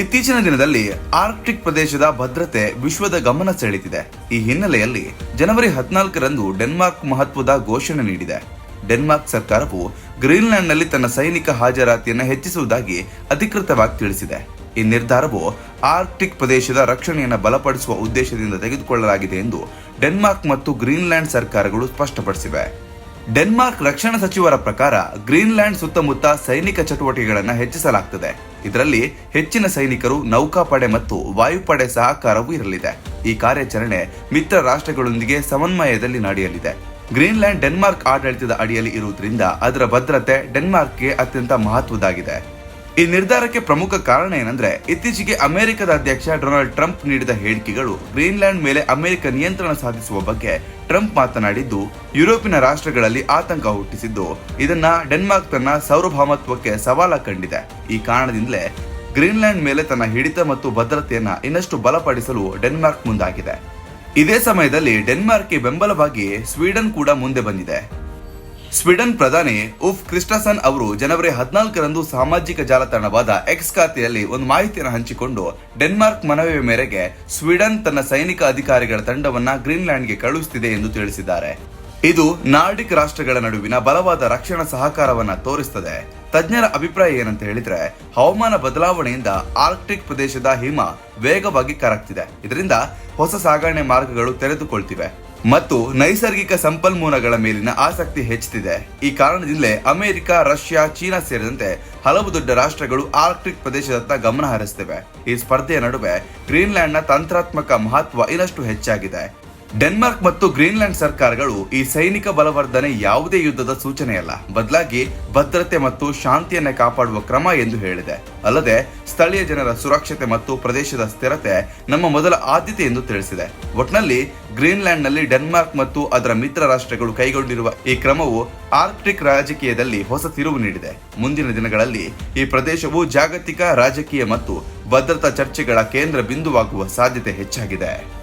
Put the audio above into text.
ಇತ್ತೀಚಿನ ದಿನದಲ್ಲಿ ಆರ್ಕ್ಟಿಕ್ ಪ್ರದೇಶದ ಭದ್ರತೆ ವಿಶ್ವದ ಗಮನ ಸೆಳೆದಿದೆ. ಈ ಹಿನ್ನೆಲೆಯಲ್ಲಿ ಜನವರಿ ಹದಿನಾಲ್ಕರಂದು ಡೆನ್ಮಾರ್ಕ್ ಮಹತ್ವದ ಘೋಷಣೆ ನೀಡಿದೆ. ಡೆನ್ಮಾರ್ಕ್ ಸರ್ಕಾರವು ಗ್ರೀನ್ಲ್ಯಾಂಡ್ನಲ್ಲಿ ತನ್ನ ಸೈನಿಕ ಹಾಜರಾತಿಯನ್ನು ಹೆಚ್ಚಿಸುವುದಾಗಿ ಅಧಿಕೃತವಾಗಿ ತಿಳಿಸಿದೆ. ಈ ನಿರ್ಧಾರವು ಆರ್ಕ್ಟಿಕ್ ಪ್ರದೇಶದ ರಕ್ಷಣೆಯನ್ನು ಬಲಪಡಿಸುವ ಉದ್ದೇಶದಿಂದ ತೆಗೆದುಕೊಳ್ಳಲಾಗಿದೆ ಎಂದು ಡೆನ್ಮಾರ್ಕ್ ಮತ್ತು ಗ್ರೀನ್ಲ್ಯಾಂಡ್ ಸರ್ಕಾರಗಳು ಸ್ಪಷ್ಟಪಡಿಸಿವೆ. ಡೆನ್ಮಾರ್ಕ್ ರಕ್ಷಣಾ ಸಚಿವರ ಪ್ರಕಾರ ಗ್ರೀನ್ಲ್ಯಾಂಡ್ ಸುತ್ತಮುತ್ತ ಸೈನಿಕ ಚಟುವಟಿಕೆಗಳನ್ನು ಹೆಚ್ಚಿಸಲಾಗುತ್ತದೆ ಇದರಲ್ಲಿ ಹೆಚ್ಚಿನ ಸೈನಿಕರು ನೌಕಾಪಡೆ ಮತ್ತು ವಾಯುಪಡೆ ಸಹಕಾರವೂ ಇರಲಿದೆ. ಈ ಕಾರ್ಯಾಚರಣೆ ಮಿತ್ರ ರಾಷ್ಟ್ರಗಳೊಂದಿಗೆ ಸಮನ್ವಯದಲ್ಲಿ ನಡೆಯಲಿದೆ. ಗ್ರೀನ್ಲ್ಯಾಂಡ್ ಡೆನ್ಮಾರ್ಕ್ ಆಡಳಿತದ ಅಡಿಯಲ್ಲಿ ಇರುವುದರಿಂದ ಅದರ ಭದ್ರತೆ ಡೆನ್ಮಾರ್ಕ್ಗೆ ಅತ್ಯಂತ ಮಹತ್ವದಾಗಿದೆ. ಈ ನಿರ್ಧಾರಕ್ಕೆ ಪ್ರಮುಖ ಕಾರಣ ಏನಂದ್ರೆ, ಇತ್ತೀಚೆಗೆ ಅಮೆರಿಕದ ಅಧ್ಯಕ್ಷ ಡೊನಾಲ್ಡ್ ಟ್ರಂಪ್ ನೀಡಿದ ಹೇಳಿಕೆಗಳು ಗ್ರೀನ್ಲ್ಯಾಂಡ್ ಮೇಲೆ ಅಮೆರಿಕ ನಿಯಂತ್ರಣ ಸಾಧಿಸುವ ಬಗ್ಗೆ ಟ್ರಂಪ್ ಮಾತನಾಡಿದ್ದು, ಯುರೋಪಿನ ರಾಷ್ಟ್ರಗಳಲ್ಲಿ ಆತಂಕ ಹುಟ್ಟಿಸಿದ್ದು. ಇದನ್ನ ಡೆನ್ಮಾರ್ಕ್ ತನ್ನ ಸಾರ್ವಭೌಮತ್ವಕ್ಕೆ ಸವಾಲ ಕಂಡಿದೆ. ಈ ಕಾರಣದಿಂದಲೇ ಗ್ರೀನ್ಲ್ಯಾಂಡ್ ಮೇಲೆ ತನ್ನ ಹಿಡಿತ ಮತ್ತು ಭದ್ರತೆಯನ್ನ ಇನ್ನಷ್ಟು ಬಲಪಡಿಸಲು ಡೆನ್ಮಾರ್ಕ್ ಮುಂದಾಗಿದೆ. ಇದೇ ಸಮಯದಲ್ಲಿ ಡೆನ್ಮಾರ್ಕ್ಗೆ ಬೆಂಬಲವಾಗಿ ಸ್ವೀಡನ್ ಕೂಡ ಮುಂದೆ ಬಂದಿದೆ. ಸ್ವೀಡನ್ ಪ್ರಧಾನಿ ಉಫ್ ಕ್ರಿಸ್ಟಾಸನ್ ಅವರು ಜನವರಿ ಹದಿನಾಲ್ಕರಂದು ಸಾಮಾಜಿಕ ಜಾಲತಾಣವಾದ ಎಕ್ಸ್ ಖಾತೆಯಲ್ಲಿ ಒಂದು ಮಾಹಿತಿಯನ್ನು ಹಂಚಿಕೊಂಡು ಡೆನ್ಮಾರ್ಕ್ ಮನವಿಯ ಮೇರೆಗೆ ಸ್ವೀಡನ್ ತನ್ನ ಸೈನಿಕ ಅಧಿಕಾರಿಗಳ ತಂಡವನ್ನ ಗ್ರೀನ್ಲ್ಯಾಂಡ್ಗೆ ಕಳುಹಿಸುತ್ತಿದೆ ಎಂದು ತಿಳಿಸಿದ್ದಾರೆ. ಇದು ನಾರ್ಡಿಕ್ ರಾಷ್ಟ್ರಗಳ ನಡುವಿನ ಬಲವಾದ ರಕ್ಷಣಾ ಸಹಕಾರವನ್ನ ತೋರಿಸುತ್ತದೆ ತಜ್ಞರ ಅಭಿಪ್ರಾಯ ಏನಂತ ಹೇಳಿದ್ರೆ, ಹವಾಮಾನ ಬದಲಾವಣೆಯಿಂದ ಆರ್ಕ್ಟಿಕ್ ಪ್ರದೇಶದ ಹಿಮ ವೇಗವಾಗಿ ಕರಗ್ತಿದೆ. ಇದರಿಂದ ಹೊಸ ಸಾಗಣೆ ಮಾರ್ಗಗಳು ತೆರೆದುಕೊಳ್ತಿವೆ. ಮತ್ತು ನೈಸರ್ಗಿಕ ಸಂಪನ್ಮೂಲಗಳ ಮೇಲಿನ ಆಸಕ್ತಿ ಹೆಚ್ಚುತ್ತಿದೆ ಈ ಕಾರಣದಿಂದಲೇ ಅಮೆರಿಕ, ರಷ್ಯಾ, ಚೀನಾ ಸೇರಿದಂತೆ ಹಲವು ದೊಡ್ಡ ರಾಷ್ಟ್ರಗಳು ಆರ್ಕ್ಟಿಕ್ ಪ್ರದೇಶದತ್ತ ಗಮನ ಹರಿಸುತ್ತಿವೆ. ಈ ಸ್ಪರ್ಧೆಯ ನಡುವೆ ಗ್ರೀನ್ಲ್ಯಾಂಡ್ನ ತಂತ್ರಾತ್ಮಕ ಮಹತ್ವ ಇನ್ನಷ್ಟು ಹೆಚ್ಚಾಗಿದೆ. ಡೆನ್ಮಾರ್ಕ್ ಮತ್ತು ಗ್ರೀನ್ಲ್ಯಾಂಡ್ ಸರ್ಕಾರಗಳು ಈ ಸೈನಿಕ ಬಲವರ್ಧನೆ ಯಾವುದೇ ಯುದ್ಧದ ಸೂಚನೆಯಲ್ಲ. ಬದಲಾಗಿ ಭದ್ರತೆ ಮತ್ತು ಶಾಂತಿಯನ್ನು ಕಾಪಾಡುವ ಕ್ರಮ ಎಂದು ಹೇಳಿದೆ. ಅಲ್ಲದೆ, ಸ್ಥಳೀಯ ಜನರ ಸುರಕ್ಷತೆ ಮತ್ತು ಪ್ರದೇಶದ ಸ್ಥಿರತೆ ನಮ್ಮ ಮೊದಲ ಆದ್ಯತೆ ಎಂದು ತಿಳಿಸಿದೆ. ಒಟ್ನಲ್ಲಿ, ಗ್ರೀನ್ಲ್ಯಾಂಡ್ನಲ್ಲಿ ಡೆನ್ಮಾರ್ಕ್ ಮತ್ತು ಅದರ ಮಿತ್ರ ರಾಷ್ಟ್ರಗಳು ಕೈಗೊಂಡಿರುವ ಈ ಕ್ರಮವು ಆರ್ಕ್ಟಿಕ್ ರಾಜಕೀಯದಲ್ಲಿ ಹೊಸ ತಿರುವು ನೀಡಿದೆ. ಮುಂದಿನ ದಿನಗಳಲ್ಲಿ ಈ ಪ್ರದೇಶವು ಜಾಗತಿಕ ರಾಜಕೀಯ ಮತ್ತು ಭದ್ರತಾ ಚರ್ಚೆಗಳ ಕೇಂದ್ರ ಬಿಂದುವಾಗುವ ಸಾಧ್ಯತೆ ಹೆಚ್ಚಾಗಿದೆ.